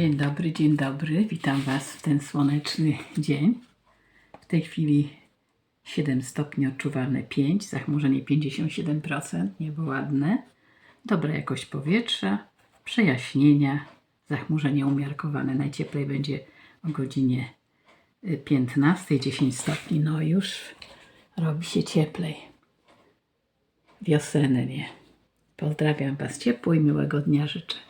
Dzień dobry, dzień dobry. Witam Was w ten słoneczny dzień. W tej chwili 7 stopni odczuwalne 5, zachmurzenie 57%, niebo ładne, dobra jakość powietrza, przejaśnienia, zachmurzenie umiarkowane. Najcieplej będzie o godzinie y, 15, 10 stopni. No już robi się cieplej. Wiosennie. Pozdrawiam Was ciepło i miłego dnia życzę.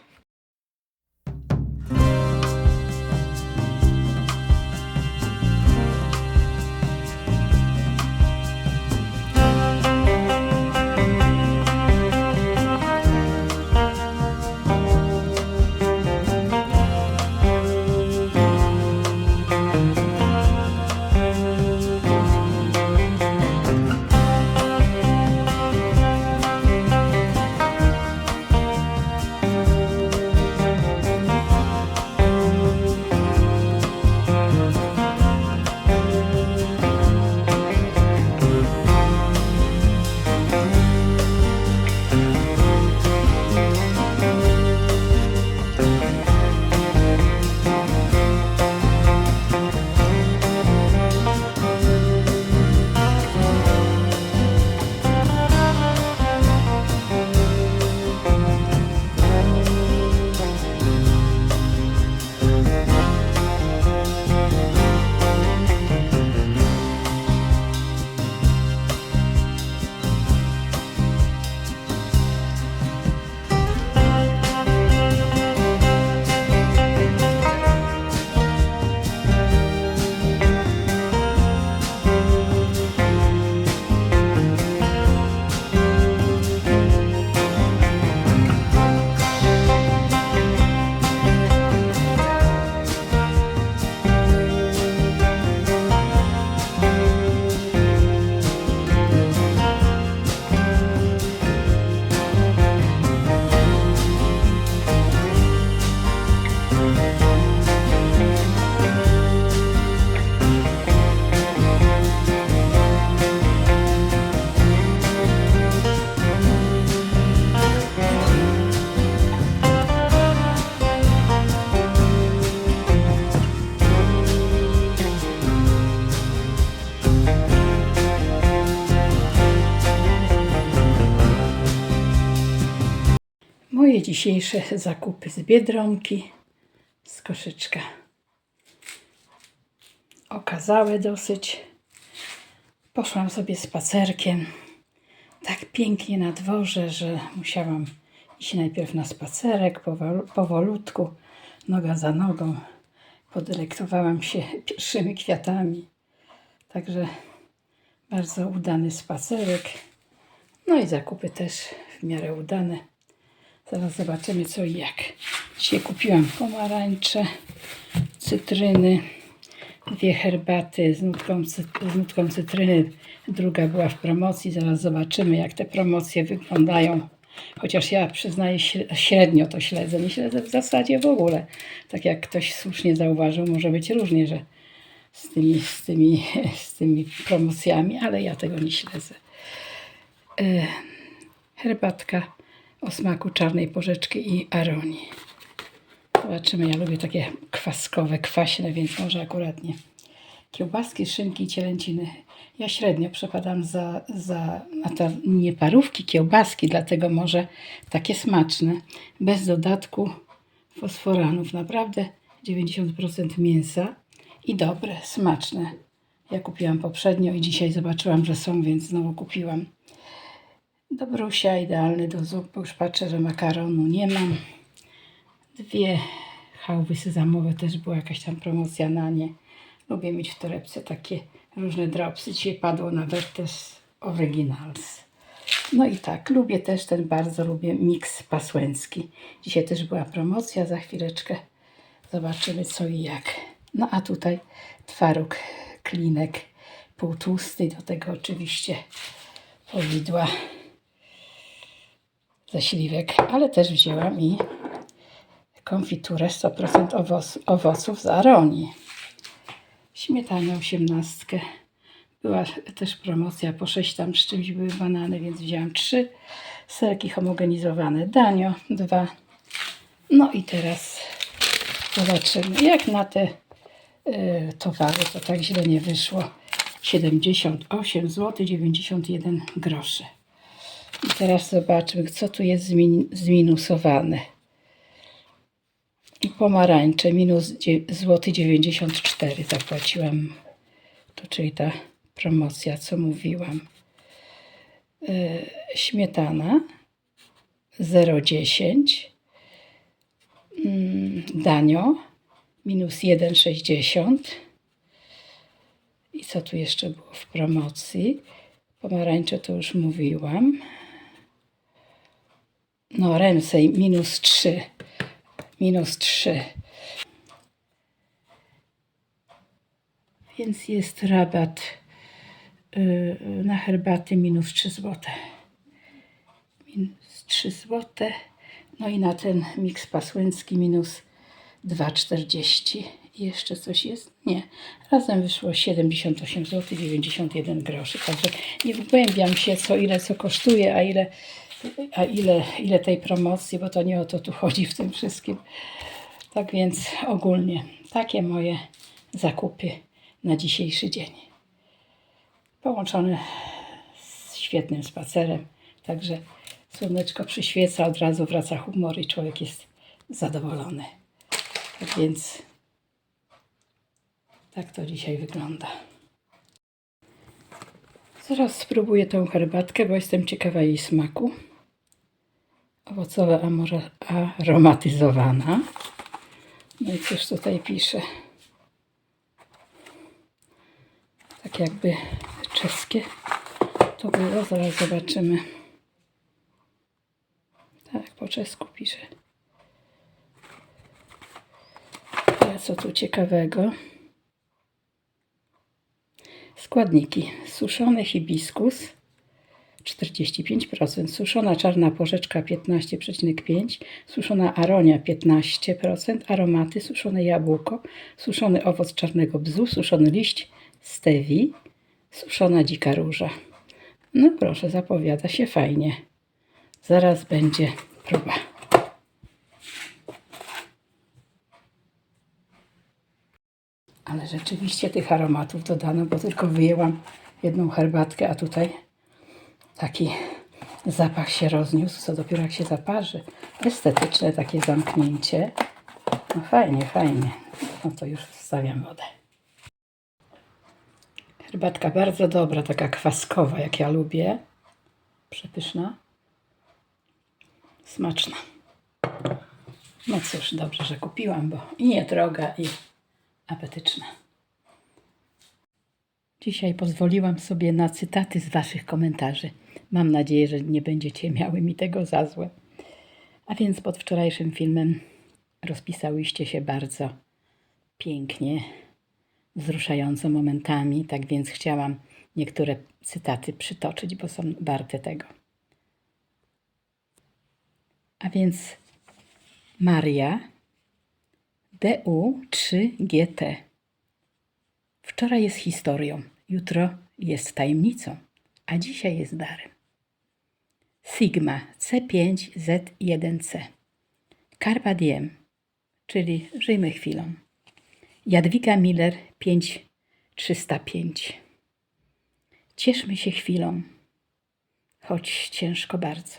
Dzisiejsze zakupy z Biedronki, z koszyczka. Okazałe dosyć. Poszłam sobie spacerkiem. Tak pięknie na dworze, że musiałam iść najpierw na spacerek, powol- powolutku, noga za nogą. Podelektowałam się pierwszymi kwiatami. Także bardzo udany spacerek. No i zakupy też w miarę udane. Zaraz zobaczymy co i jak. Dzisiaj kupiłam pomarańcze, cytryny, dwie herbaty z nutką, z nutką cytryny. Druga była w promocji. Zaraz zobaczymy jak te promocje wyglądają. Chociaż ja przyznaję śre- średnio to śledzę. Nie śledzę w zasadzie w ogóle. Tak jak ktoś słusznie zauważył, może być różnie, że z tymi, z tymi, z tymi promocjami, ale ja tego nie śledzę. E, herbatka o smaku czarnej porzeczki i aronii. Zobaczymy, ja lubię takie kwaskowe, kwaśne, więc może akurat nie. Kiełbaski, szynki i cielęciny. Ja średnio przepadam za, za na te nie parówki, kiełbaski, dlatego może takie smaczne, bez dodatku fosforanów. Naprawdę 90% mięsa i dobre, smaczne. Ja kupiłam poprzednio i dzisiaj zobaczyłam, że są, więc znowu kupiłam. Dobrusia, idealny do zup, już patrzę, że makaronu nie mam. Dwie chałwy sezamowe, też była jakaś tam promocja na nie. Lubię mieć w torebce takie różne dropsy. Dzisiaj padło na Vertes Originals. No i tak, lubię też ten, bardzo lubię miks pasłęcki. Dzisiaj też była promocja, za chwileczkę zobaczymy co i jak. No a tutaj twaróg, klinek półtłusty, do tego oczywiście powidła ze śliwek, ale też wzięłam i konfiturę 100% owoc, owoców z aronii. Śmietanę 18. Była też promocja po 6 tam z czymś były banany, więc wzięłam 3. Serki homogenizowane, danio 2. No i teraz Zobaczymy. Jak na te y, towary to tak źle nie wyszło. 78 zł 91 groszy. I teraz zobaczmy, co tu jest zmin- zminusowane. Pomarańcze minus złoty 94 zapłaciłam. To czyli ta promocja, co mówiłam. Y, śmietana 0,10. Mm, danio minus 1,60. I co tu jeszcze było w promocji? Pomarańcze to już mówiłam. No, Remsej minus 3. Minus 3. Więc jest rabat y, na herbaty minus 3 zł. Minus 3 zł. No i na ten miks pasłyński minus 2,40. I jeszcze coś jest? Nie. Razem wyszło 78 zł 91 groszy. Także nie wgłębiam się co ile co kosztuje, a ile, a ile, ile tej promocji, bo to nie o to tu chodzi w tym wszystkim. Tak więc ogólnie takie moje zakupy na dzisiejszy dzień. Połączone z świetnym spacerem. Także słoneczko przyświeca, od razu wraca humor i człowiek jest zadowolony. Tak więc tak to dzisiaj wygląda. Zaraz spróbuję tą herbatkę, bo jestem ciekawa jej smaku. Owocowa aromatyzowana. No i cóż tutaj pisze? Tak jakby czeskie to było. Zaraz zobaczymy. Tak, po czesku pisze. Ale co tu ciekawego? Składniki. Suszony hibiskus 45%, suszona czarna porzeczka 15,5%, suszona aronia 15%, aromaty, suszone jabłko, suszony owoc czarnego bzu, suszony liść stevii, suszona dzika róża. No proszę, zapowiada się fajnie. Zaraz będzie próba. Ale rzeczywiście tych aromatów dodano, bo tylko wyjęłam jedną herbatkę, a tutaj taki zapach się rozniósł, co dopiero jak się zaparzy. Estetyczne takie zamknięcie. No fajnie, fajnie. No to już wstawiam wodę. Herbatka bardzo dobra, taka kwaskowa, jak ja lubię. Przepyszna. Smaczna. No cóż, dobrze, że kupiłam, bo i nie droga, i apetyczna. Dzisiaj pozwoliłam sobie na cytaty z Waszych komentarzy. Mam nadzieję, że nie będziecie miały mi tego za złe. A więc pod wczorajszym filmem rozpisałyście się bardzo pięknie, wzruszająco momentami, tak więc chciałam niektóre cytaty przytoczyć, bo są warte tego. A więc Maria DU3GT. Wczoraj jest historią, jutro jest tajemnicą, a dzisiaj jest darem. Sigma C5Z1C. Carpa diem, czyli żyjmy chwilą. Jadwiga Miller 5305. Cieszmy się chwilą, choć ciężko bardzo.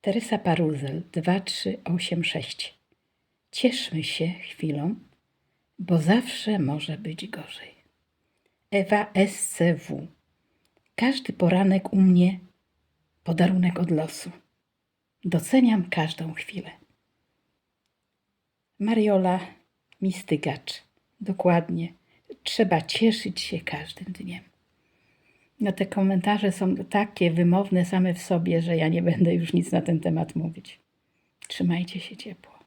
Teresa Paruzel 2386. Cieszmy się chwilą, bo zawsze może być gorzej. Ewa SCW. Każdy poranek u mnie podarunek od losu. Doceniam każdą chwilę. Mariola Mistygacz. Dokładnie. Trzeba cieszyć się każdym dniem. No te komentarze są takie wymowne same w sobie, że ja nie będę już nic na ten temat mówić. Trzymajcie się ciepło.